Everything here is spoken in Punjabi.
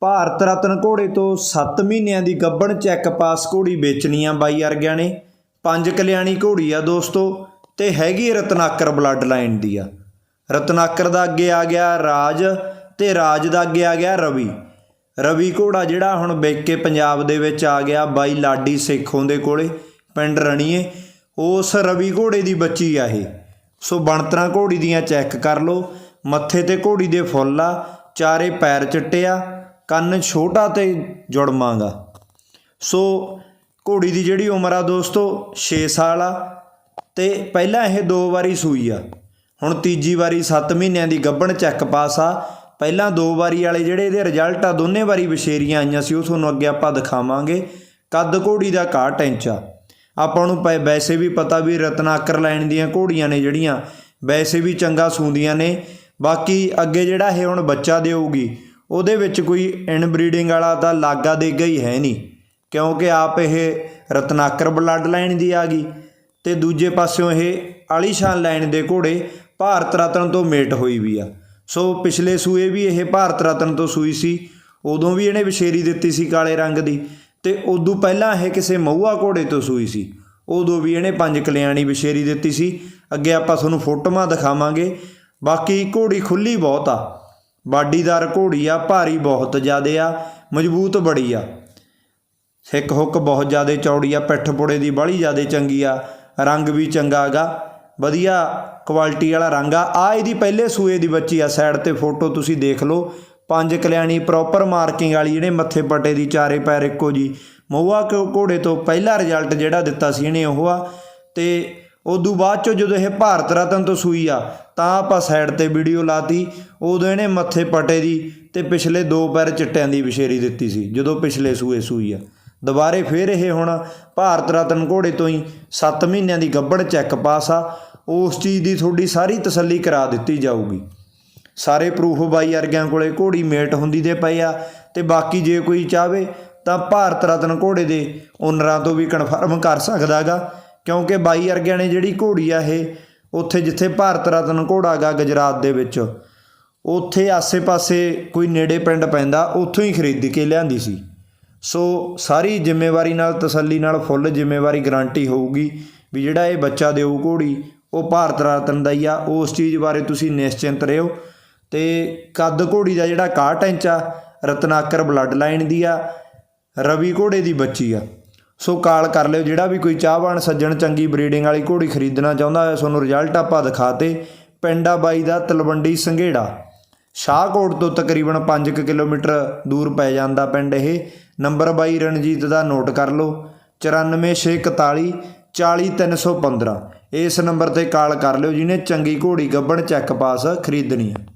ਭਾਰਤ ਰਤਨ ਘੋੜੇ ਤੋਂ 7 ਮਹੀਨਿਆਂ ਦੀ ਗੱਭਣ ਚੈੱਕ ਪਾਸ ਘੋੜੀ ਵੇਚਣੀ ਆ ਬਾਈ ਅਰਗਿਆਂ ਨੇ। ਪੰਜ ਕਲਿਆਣੀ ਘੋੜੀ ਆ ਦੋਸਤੋ, ਤੇ ਹੈਗੀ ਰਤਨਾਕਰ ਬਲੱਡ ਲਾਈਨ ਦੀ ਆ। ਰਤਨਾਕਰ ਦਾ ਅੱਗੇ ਆ ਗਿਆ ਰਾਜ ਤੇ ਰਾਜ ਦਾ ਅੱਗੇ ਆ ਗਿਆ ਰਵੀ। ਰਵੀ ਘੋੜਾ ਜਿਹੜਾ ਹੁਣ ਵਿਕ ਕੇ ਪੰਜਾਬ ਦੇ ਵਿੱਚ ਆ ਗਿਆ ਬਾਈ ਲਾਡੀ ਸੇਖੋਂ ਦੇ ਕੋਲੇ, ਪਿੰਡ ਰਣੀਏ। ਉਸ ਰਵੀ ਘੋੜੇ ਦੀ ਬੱਚੀ ਆ ਇਹ। ਸੋ ਬਣਤਰਾਂ ਘੋੜੀ ਦੀਆਂ ਚੈੱਕ ਕਰ ਲਓ। ਮੱਥੇ ਤੇ ਘੋੜੀ ਦੇ ਫੁੱਲ ਆ, ਚਾਰੇ ਪੈਰ ਚਿੱਟੇ ਆ। ਕੰਨ ਛੋਟਾ ਤੇ ਜੁੜਮਾਂਗਾ ਸੋ ਘੋੜੀ ਦੀ ਜਿਹੜੀ ਉਮਰ ਆ ਦੋਸਤੋ 6 ਸਾਲ ਆ ਤੇ ਪਹਿਲਾਂ ਇਹ ਦੋ ਵਾਰੀ ਸੂਈ ਆ। ਹੁਣ ਤੀਜੀ ਵਾਰੀ 7 ਮਹੀਨਿਆਂ ਦੀ ਗੱਭਣ ਚੈੱਕ ਪਾਸ ਆ। ਪਹਿਲਾਂ ਦੋ ਵਾਰੀ ਵਾਲੇ ਜਿਹੜੇ ਇਹਦੇ ਰਿਜ਼ਲਟ ਆ, ਦੋਨੇ ਵਾਰੀ ਵਿਸ਼ੇਰੀਆਂ ਆਈਆਂ ਸੀ, ਉਹ ਤੁਹਾਨੂੰ ਅੱਗੇ ਆਪਾਂ ਦਿਖਾਵਾਂਗੇ। ਕੱਦ ਘੋੜੀ ਦਾ 61 ਇੰਚ ਆ। ਆਪਾਂ ਨੂੰ ਪੈ- ਵੈਸੇ ਵੀ ਪਤਾ ਵੀ ਰਤਨਾਕਰ ਲਾਈਨ ਦੀਆਂ ਘੋੜੀਆਂ ਨੇ ਜਿਹੜੀਆਂ, ਵੈਸੇ ਵੀ ਚੰਗਾ ਸੂੰਦੀਆਂ ਨੇ। ਬਾਕੀ ਅੱਗੇ ਜਿਹੜਾ ਇਹ ਹੁਣ ਬੱਚਾ ਦੇਊਗੀ ਉਹਦੇ ਵਿੱਚ ਕੋਈ ਇਨਬਰੀਡਿੰਗ ਵਾਲਾ ਤਾਂ ਲਾਗਾ ਦੇਗਾ ਹੀ ਹੈ ਨਹੀਂ, ਕਿਉਂਕਿ ਆਪ ਇਹ ਰਤਨਾਕਰ ਬਲੱਡ ਲਾਈਨ ਦੀ ਆ ਗਈ ਤੇ ਦੂਜੇ ਪਾਸਿਓਂ ਇਹ ਆਲੀਸ਼ਾਨ ਲਾਈਨ ਦੇ ਘੋੜੇ ਭਾਰਤ ਰਤਨ ਤੋਂ ਮੇਟ ਹੋਈ ਵੀ ਆ। ਸੋ ਪਿਛਲੇ ਸੂਏ ਵੀ ਇਹ ਭਾਰਤ ਰਤਨ ਤੋਂ ਸੂਈ ਸੀ, ਉਦੋਂ ਵੀ ਇਹਨੇ ਵਿਸ਼ੇਰੀ ਦਿੱਤੀ ਸੀ ਕਾਲੇ ਰੰਗ ਦੀ ਤੇ ਉਦੋਂ ਪਹਿਲਾਂ ਇਹ ਕਿਸੇ ਮਹੂਆ ਘੋੜੇ ਤੋਂ ਸੂਈ ਸੀ। ਉਦੋਂ ਵੀ ਇਹਨੇ ਪੰਜ ਕਲਿਆਣੀ ਵਿਸ਼ੇਰੀ ਦਿੱਤੀ ਸੀ। ਅੱਗੇ ਆਪਾਂ ਤੁਹਾਨੂੰ ਫੋਟੋਆਂ ਦਿਖਾਵਾਂਗੇ। ਬਾਕੀ ਘੋੜੀ ਖੁੱਲੀ ਬਹੁਤ ਆ। ਬਾਡੀਦਾਰ ਘੋੜੀ ਆ ਭਾਰੀ ਬਹੁਤ ਜ਼ਿਆਦੇ ਆ, ਮਜ਼ਬੂਤ ਬੜੀ ਆ। ਹਿੱਕ ਹੁੱਕ ਬਹੁਤ ਜ਼ਿਆਦੇ ਚੌੜੀ ਆ, ਪਿੱਠ ਪੁੜੇ ਦੀ ਬਾਹਲੀ ਜ਼ਿਆਦੇ ਚੰਗੀ ਆ, ਰੰਗ ਵੀ ਚੰਗਾ ਹੈਗਾ ਵਧੀਆ ਕੁਆਲਿਟੀ ਵਾਲਾ ਰੰਗ ਆ। ਆ ਇਹਦੀ ਪਹਿਲੇ ਸੂਏ ਦੀ ਬੱਚੀ ਆ, ਸਾਈਡ ਤੇ ਫੋਟੋ ਤੁਸੀਂ ਦੇਖ ਲਓ। ਪੰਜ ਕਲਿਆਣੀ ਪ੍ਰੋਪਰ ਮਾਰਕਿੰਗ ਵਾਲੀ ਜਿਹੜੇ ਮੱਥੇ ਪੱਟੇ ਦੀ, ਚਾਰੇ ਪੈਰ ਇੱਕੋ ਜੀ। ਮਹੂਆ ਘੋ- ਘੋੜੇ ਤੋਂ ਪਹਿਲਾ ਰਿਜ਼ਲਟ ਜਿਹੜਾ ਦਿੱਤਾ ਸੀ ਇਹਨੇ ਉਹ ਆ। ਤੇ ਉਦੋਂ ਬਾਅਦ ਚੋਂ ਜਦੋਂ ਇਹ ਭਾਰਤ ਰਤਨ ਤੋਂ ਸੂਈ ਆ, ਤਾਂ ਆਪਾਂ ਸਾਈਡ ਤੇ ਵੀਡੀਓ ਲਾਤੀ। ਉਦੋਂ ਇਹਨੇ ਮੱਥੇ ਪਟੇ ਦੀ ਤੇ ਪਿਛਲੇ ਦੋ ਪੈਰ ਚਿੱਟਿਆਂ ਦੀ ਵਿਸ਼ੇਰੀ ਦਿੱਤੀ ਸੀ, ਜਦੋਂ ਪਿਛਲੇ ਸੂਏ ਸੂਈ ਆ। ਦੁਬਾਰੇ ਫਿਰ ਇਹ ਹੁਣ ਭਾਰਤ ਰਤਨ ਘੋੜੇ ਤੋਂ ਹੀ 7 ਮਹੀਨਿਆਂ ਦੀ ਗੱਭਣ ਚੈੱਕ ਪਾਸ ਆ। ਉਸ ਚੀਜ਼ ਦੀ ਤੁਹਾਡੀ ਸਾਰੀ ਤਸੱਲੀ ਕਰਾ ਦਿੱਤੀ ਜਾਊਗੀ। ਸਾਰੇ ਪ੍ਰੂਫ ਬਾਈ ਵਰਗਿਆਂ ਕੋਲੇ ਘੋੜੀ ਮੇਟ ਹੁੰਦੀ ਦੇ ਪਏ ਆ ਤੇ ਬਾਕੀ ਜੇ ਕੋਈ ਚਾਹਵੇ ਤਾਂ ਭਾਰਤ ਰਤਨ ਘੋੜੇ ਦੇ ਓਨਰਾਂ ਤੋਂ ਵੀ ਕਨਫਰਮ ਕਰ ਸਕਦਾਗਾ ਕਿਉਂਕਿ ਬਾਈ ਅਰਗਿਆਂ ਨੇ ਜਿਹੜੀ ਘੋੜੀ ਆ ਇਹ, ਉੱਥੇ ਜਿੱਥੇ ਭਾਰਤ ਰਤਨ ਘੋੜਾ ਗਾ ਗੁਜਰਾਤ ਦੇ ਵਿੱਚ, ਉੱਥੇ ਆਸੇ-ਪਾਸੇ ਕੋਈ ਨੇੜੇ ਪਿੰਡ ਪੈਂਦਾ, ਉੱਥੋਂ ਹੀ ਖਰੀਦ ਕੇ ਲਿਆਂਦੀ ਸੀ। ਸੋ ਸਾਰੀ ਜ਼ਿੰਮੇਵਾਰੀ ਨਾਲ, ਤਸੱਲੀ ਨਾਲ, ਫੁੱਲ ਜ਼ਿੰਮੇਵਾਰੀ ਗਾਰੰਟੀ ਹੋਊਗੀ ਵੀ ਜਿਹੜਾ ਇਹ ਬੱਚਾ ਦੇਊ ਘੋੜੀ, ਉਹ ਭਾਰਤ ਰਤਨ ਦਾ ਹੀ ਆ। ਉਸ ਚੀਜ਼ ਬਾਰੇ ਤੁਸੀਂ ਨਿਸ਼ਚਿੰਤ ਰਹੋ। ਤੇ ਕੱਦ ਘੋੜੀ ਦਾ ਜਿਹੜਾ 61 ਇੰਚ ਆ, ਰਤਨਾਕਰ ਬਲੱਡ ਲਾਈਨ ਦੀ ਆ, ਰਵੀ ਘੋੜੇ ਦੀ ਬੱਚੀ ਆ। ਸੋ ਕਾਲ ਕਰ ਲਿਓ, ਜਿਹੜਾ ਵੀ ਕੋਈ ਚਾਹਵਾਨ ਸੱਜਣ ਚੰਗੀ ਬਰੀਡਿੰਗ ਵਾਲੀ ਘੋੜੀ ਖਰੀਦਣਾ ਚਾਹੁੰਦਾ ਹੈ ਤੁਹਾਨੂੰ ਰਿਜ਼ਲਟ ਆਪਾਂ ਦਿਖਾਤੇ। ਪਿੰਡਾ ਬਾਈ ਦਾ ਤਲਵੰਡੀ ਸੰਘੇੜਾ। ਸ਼ਾਹਕੋਟ ਤੋਂ ਤਕਰੀਬਨ 5 ਕਿਲੋਮੀਟਰ ਦੂਰ ਪੈ ਜਾਂਦਾ ਪਿੰਡ ਇਹ। ਨੰਬਰ ਬਾਈ ਰਣਜੀਤ ਦਾ ਨੋਟ ਕਰ ਲਓ। 94641 40315 ਇਸ ਨੰਬਰ ਤੇ ਕਾਲ ਕਰ ਲਿਓ, ਜਿਹਨੇ ਚੰਗੀ ਘੋੜੀ ਗੱਬਣ ਚੈੱਕ ਪਾਸ ਖਰੀਦਣੀ ਹੈ।